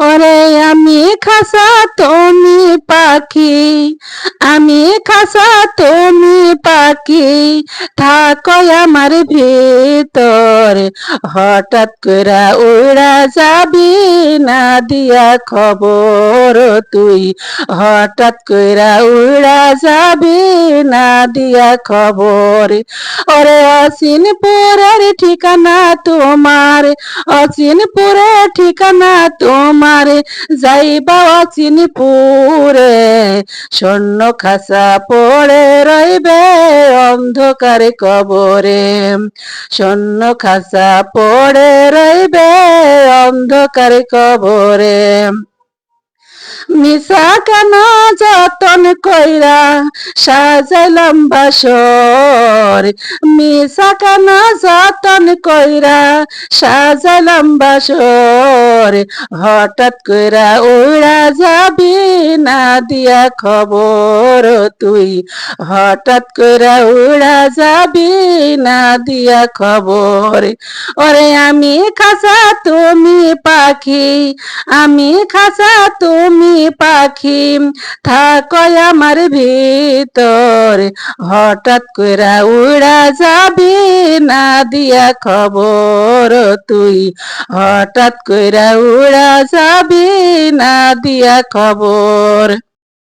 ওরে আমি খাসা, তুমি পাখি। আমি খাসা, তুমি পাখি। থাকো আমার ভিতর। হঠাৎ করে উড়া যাবি না দিয়া খবর তুই। হঠাৎ করে উড়া যাবি না দিয়া খবর ওরে অসিনপুরের ঠিকানা তোমার অচিনপুরের ঠিকানা তোমার। যাইবা অচিনপুরে স্বর্ণ খাসা পড়ে রইবে অন্ধকার কবরে। স্বর্ণ খাসা পড়ে রইবে অন্ধকার কবরে। মিশা কেন যতন কইরা সাজাইলাম বাসর। মিশা কেন যতন কইরা সাজাইলাম বাসর। হঠাৎ কইরা উড়া যাবি না দিয়া খবর তুই। হঠাৎ কইরা উড়া যাবি না দিয়া খবর। ওরে আমি খাসা তুমি পাখি। আমি খাসা তুমি পাখি। থাকো আমার ভিতর। হঠাৎ কইরা উড়া যাবি না দিয়া খবর তুই। হঠাৎ কইরা উড়া যাবি না দিয়া খবর?